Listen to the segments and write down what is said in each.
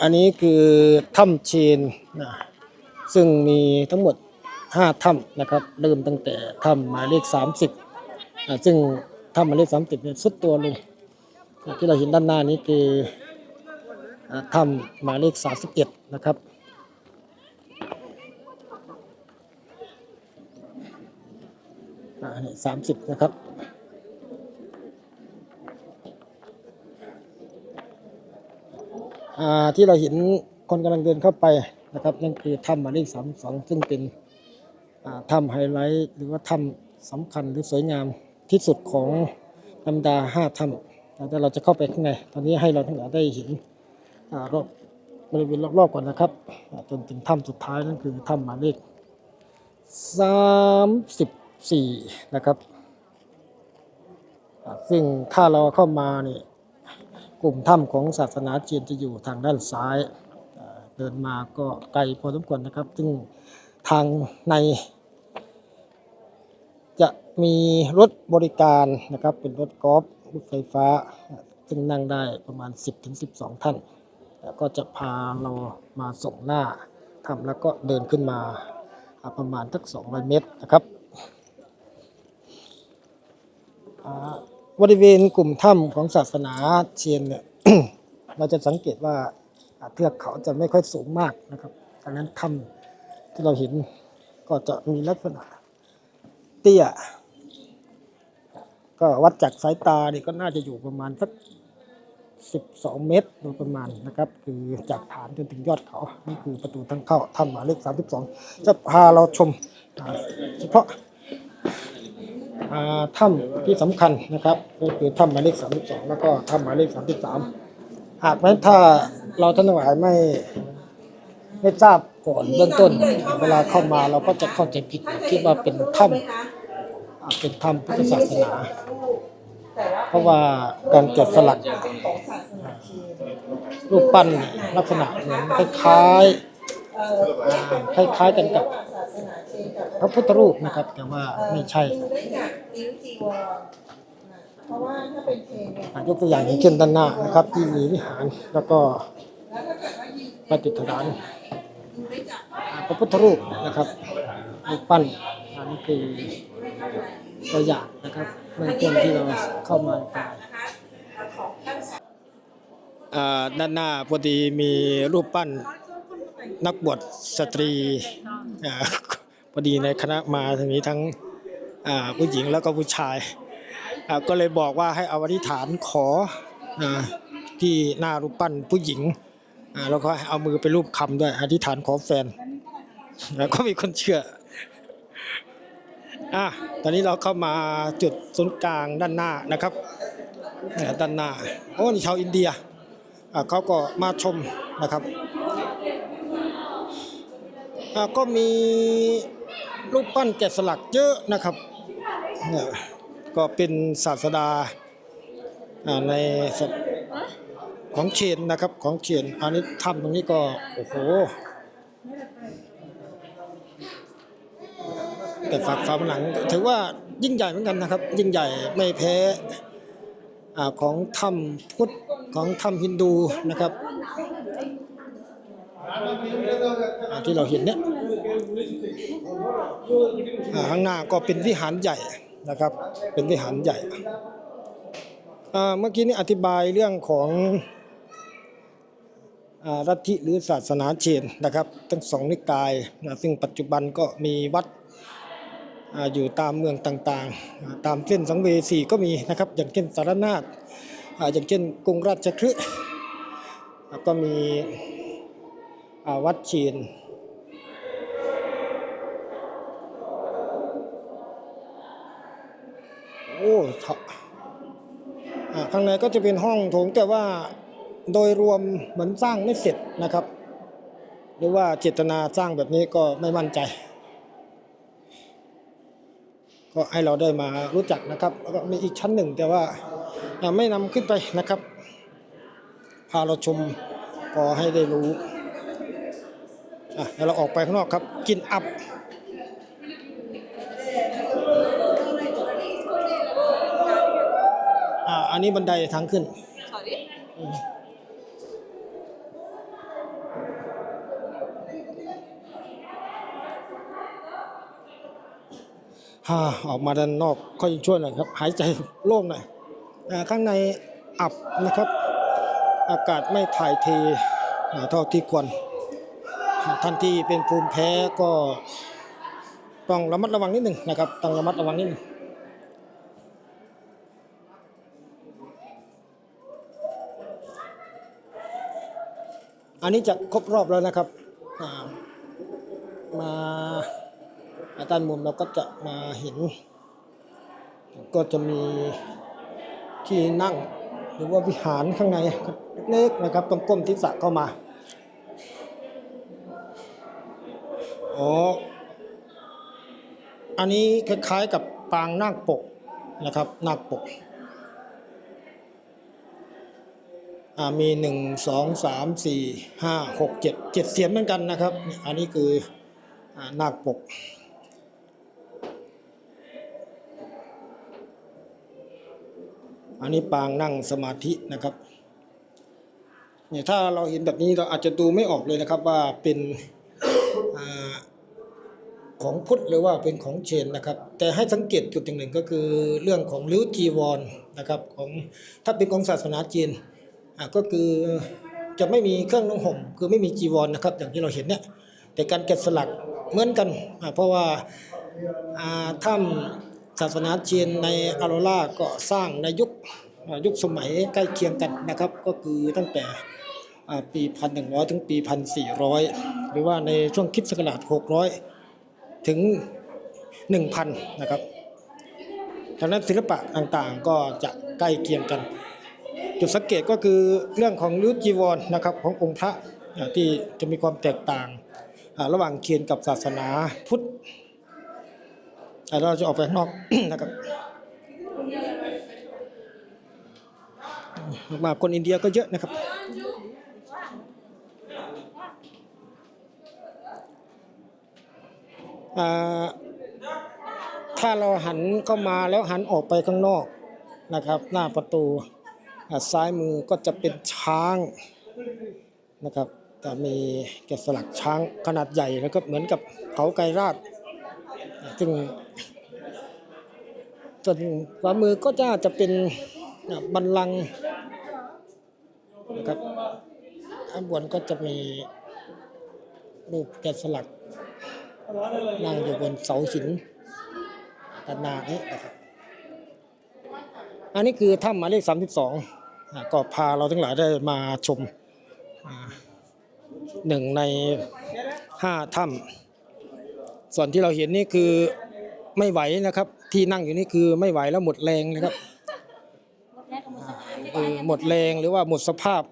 อันนี้คือถ้ำเชนนะซึ่งมีทั้งหมด 5ถ้ำนะครับ เริ่มตั้งแต่ถ้ำหมายเลข 30อ่าซึ่งถ้ำหมายเลข 30เนี่ยสุดตัวลงที่เราเห็นด้านหน้านี้คือถ้ำหมายเลข 31 นะครับอ่านี่สามสิบนะครับ อ่า ที่เราเห็นคนกำลังเดินเข้าไปนะครับนั่นคือถ้ำหมายเลขสามสองซึ่งเป็นถ้ำไฮไลท์หรือว่าถ้ำสำคัญหรือสวยงามที่สุดของลำดาห้าถ้ำแต่เราจะเข้าไปข้างในตอนนี้ให้เราทั้งหลายได้เห็นอรอบบริเวณรอบๆก่อนนะครับจนถึงถ้ำสุดท้ายนั่นคือถ้ำหมายเลขสามสิบสี่นะครับ ซึ่งถ้าเราเข้ามาเนี่ย กลุ่มถ้ำของศาสนาจีนจะอยู่ทางด้านซ้ายเดินมาก็ไกลพอสมควรนะครับ ซึ่งทางในจะมีรถบริการนะครับ เป็นรถกอล์ฟรถไฟฟ้า ซึ่งนั่งได้ประมาณ 10-12 ท่าน แล้วก็จะพาเรามาส่งหน้าถ้ำแล้วก็เดินขึ้นมาประมาณสัก200 เมตรนะครับ บริเวณกลุ่มถ้ำของศาสนาเชียนเนี่ยเราจะสังเกตว่าเทือกเขาจะไม่ค่อยสูงมากนะครับดังนั้นถ้ำที่เราเห็นก็จะมีลักษณะเตี้ย ก็วัดจากสายตาเนี่ยก็น่าจะอยู่ประมาณสัก12 เมตรโดยประมาณนะครับ คือจากฐานจนถึงยอดเขา นี่คือประตูทางเข้าถ้ำหมายเลข 32 จะพาเราชมเฉพาะ ถ้ำที่สำคัญนะครับ ก็คือถ้ำหมายเลข32แล้วก็ถ้ำหมายเลข33หากแม้ถ้าเราท่านทั้งหลายไม่ไม่ทราบก่อนเบื้องต้น เวลาเข้ามาเราก็จะเข้าใจผิดคิดว่าเป็นถ้ำเป็นถ้ำพุทธศาสนา เพราะว่าการแกะสลักรูปปั้นลักษณะเหมือนคล้ายคล้ายๆกันกับ พระพุทธรูปนะครับ แต่ว่าไม่ใช่ได้จากนิ้วจีวรนะเพราะว่าถ้าเป็นเชนเนี่ยอะยกตัวอย่างอย่างเช่นด้านหน้านะครับ ที่มีวิหารแล้วก็แล้วถ้าเกิดว่ายิงประดิษฐานดูได้จากอ่าพระพุทธรูปนะครับรูปปั้นอันนี้คือตัวอย่างนะครับเบื้องต้นที่เราเข้ามาภายในนะคะของท่านอ่าด้านหน้าพอดีมีรูปปั้น นักบวชสตรีพอดีในคณะมาทั้งนี้ทั้งผู้หญิงแล้วก็ผู้ชายก็เลยบอกว่าให้เอาอธิษฐานขอที่หน้ารูปปั้นผู้หญิงแล้วก็เอามือไปรูปคำด้วย อธิษฐานขอแฟน แล้วก็มีคนเชื่ออะตอนนี้เราเข้ามาจุดศูนย์กลางด้านหน้านะครับด้านหน้าโอ้นี่ชาวอินเดียเขาก็มาชมนะครับ ก็มีรูปปั้นแกะสลักเยอะนะครับเนี่ยก็เป็นศาสดาอ่าในของเชนนะครับของเชนอันนี้ถ้ำตรงนี้ก็โอ้โหแต่ฝากฝาผนังถือว่ายิ่งใหญ่เหมือนกันนะครับ ยิ่งใหญ่ไม่แพ้อาของถ้ำพุทธของถ้ำฮินดูนะครับ ที่เราเห็นเนี่ยข้างหน้าก็เป็นวิหารใหญ่นะครับ เป็นวิหารใหญ่เมื่อกี้นี้อธิบายเรื่องของอ่าลัทธิหรือศาสนาเชนนะครับทั้งสองนิกายนะซึ่งปัจจุบันก็มีวัดออยู่ตามเมืองต่างๆ ตามเส้นสังเวสีก็มีนะครับ อย่างเช่นสารนาฏอย่างเช่นกรุงราชคฤห์ก็มี วัดเชีน โอ้ข้างในก็จะเป็นห้องโถงแต่ว่าโดยรวมเหมือนสร้างไม่เสร็จนะครับ หรือว่าเจตนาสร้างแบบนี้ก็ไม่มั่นใจ ก็ให้เราได้มารู้จักนะครับ แล้วก็มีอีกชั้นหนึ่งแต่ว่ายังไม่นำขึ้นไปนะครับ พาเราชมพอให้ได้รู้ เดี๋ยวเราออกไปข้างนอกครับ กินอับอ่าอันนี้บันไดทางขึ้นฮ่าออกมาด้านนอกค่อยช่วยหน่อยครับ หายใจโล่งหน่อยอ่าข้างในอับนะครับ อากาศไม่ถ่ายเทอ่าเท่าที่ควร ท่านที่เป็นภูมิแพ้ก็ต้องระมัดระวังนิดหนึ่งนะครับ ต้องระมัดระวังนิดหนึ่งอันนี้จะครบรอบแล้วนะครับอ่ามาด้านมุมเราก็จะมาเห็น ก็จะมีที่นั่งหรือว่าวิหารข้างในเล็กๆนะครับ ต้องก้มทิศะเข้ามา อ๋อ อันนี้คล้ายๆกับปางนาคปกนะครับ นาคปก มีหนึ่งสองสามสี่ห้าหกเจ็ดเจ็ดเสียนเหมือนกันนะครับ อันนี้คืออานาคปกอันนี้ปางนั่งสมาธินะครับเนี่ยถ้าเราเห็นแบบนี้เราอาจจะดูไม่ออกเลยนะครับว่าเป็น ของพุทธหรือว่าเป็นของเชนนะครับ แต่ให้สังเกตจุดอย่างหนึ่งก็คือเรื่องของริ้วจีวรนะครับของถ้าเป็นของศาสนาจีนอ่าก็คือจะไม่มีเครื่องนุ่งห่ม คือไม่มีจีวรนะครับอย่างที่เราเห็นเนี่ยแต่การแกะสลักเหมือนกันอ่าเพราะว่าอ่าถ้ำศาสนาจีนในอโรราก็สร้างในยุคยุคสมัยใกล้เคียงกันนะครับ ก็คือตั้งแต่อ่าปี 1100 ถึงปี 1400 หรือว่าในช่วงคริดศักราช600 ถึง 1,000 นะครับดังนั้นศิลปะต่างๆก็จะใกล้เคียงกัน จุดสังเกตก็คือเรื่องของริ้วจีวรนะครับขององค์พระที่จะมีความแตกต่างระหว่างเคียนกับศาสนาพุทธเราจะออกไปข้างนอกนะครับมาคนอินเดียก็เยอะนะครับ อ่า ถ้าเราหันเข้ามาแล้วหันออกไปข้างนอกนะครับ หน้าประตูซ้ายมือก็จะเป็นช้างนะครับแต่มีแกะสลักช้างขนาดใหญ่นะครับเหมือนกับเขาไกรราชอ่าซึ่งส่วนขวามือก็จะจะเป็นบันลังนะครับข้างบนก็จะมีรูปแกะสลัก นั่งอยู่บนเสาหินด้านหน้านี้นะครับ อันนี้คือถ้ำหมายเลข 32อ่าก็พาเราทั้งหลายได้มาชมหนึ่งในห้าถ้ำส่วนที่เราเห็นนี่คือไม่ไหวนะครับ ที่นั่งอยู่นี่คือไม่ไหวแล้วหมดแรงนะครับเออหมดแรงหรือว่าหมดสภาพ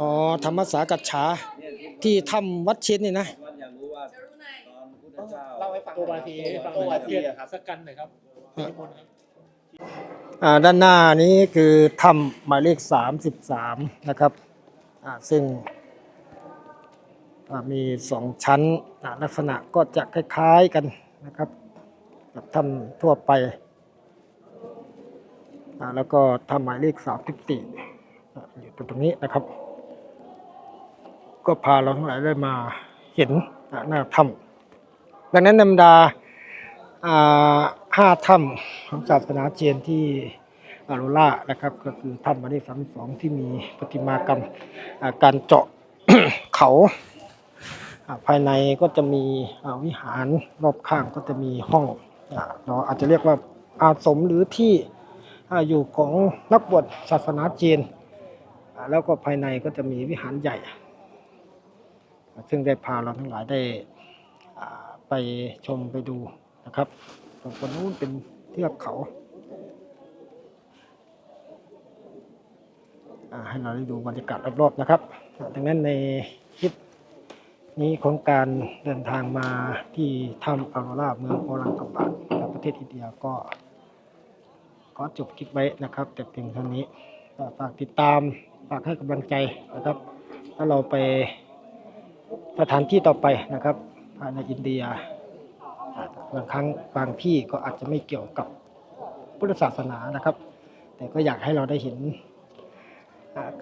อ๋อธรรมสากัจฉา ที่ถ้ำวัดเชนนี่นะว่าอยากรู้ว่าตอนพุทธเจ้า เล่าให้ฟังตัวบาทีให้ฟังหตัวน่อยบาครับทีเกียรติอะครับสักกันหน่อยครับนิมนต์ครับ อ่าด้านหน้านี้คือถ้ำหมายเลข 33 นะครับอ่าซึ่งอ่ามีสองชั้นอ่าลักษณะก็จะคล้ายๆกันนะครับกับถ้ำทั่วไปอ่าแล้วก็ถ้ำหมายเลข 34อ่าอยู่ตรงนี้นะครับ ก็พาเราทั้งหลายได้มาเห็นอ่าหน้าถ้ำดังนั้นธรรมดาห้าถ้ำของศาสนาเจียนที่อาโรล่านะครับก็คือถ้ำมายเลขสามสองที่มีประติมากรรมการเจาะเขาภายในก็จะมีวิหารรอบข้างก็จะมีห้องเราอาจจะเรียกว่าอาสมหรือที่อยู่ของนักบวชศาสนาจีนแล้วก็ภายในก็จะมีวิหารใหญ่ ซึ่งได้พาเราทั้งหลายได้ไปชมไปดูนะครับตรงบนนู้นเป็นเทือกเขาให้เราได้ดูบรรยากาศรอบๆนะครับ ดังนั้นในคลิปนี้ของการเดินทางมาที่ถ้ำออโรราเมืองโอลังกาบาตประเทศอินเดียก็ขอจบคลิปไว้นะครับ แต่เพียงเท่านี้ฝากติดตามฝากให้กำลังใจนะครับ ถ้าเราไป สถานที่ต่อไปนะครับภายในอินเดียบางครั้งบางที่ก็อาจจะไม่เกี่ยวกับพุทธศาสนานะครับ แต่ก็อยากให้เราได้เห็น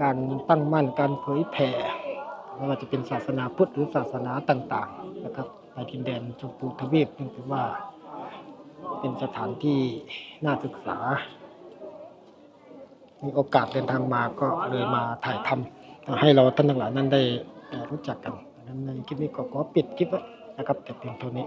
การตั้งมั่นการเผยแผ่ไม่ว่าจะเป็นศาสนาพุทธหรือศาสนาต่างๆนะครับในดินแดนชมพูทวีปนึกถือว่าเป็นสถานที่น่าศึกษา มีโอกาสเดินทางมาก็เลยมาถ่ายทำให้เราท่านทั้งหลายนั้นได้รู้จักกัน คลิปนี้ก็ขอปิดคลิปไว้นะครับแต่เพียงเท่านี้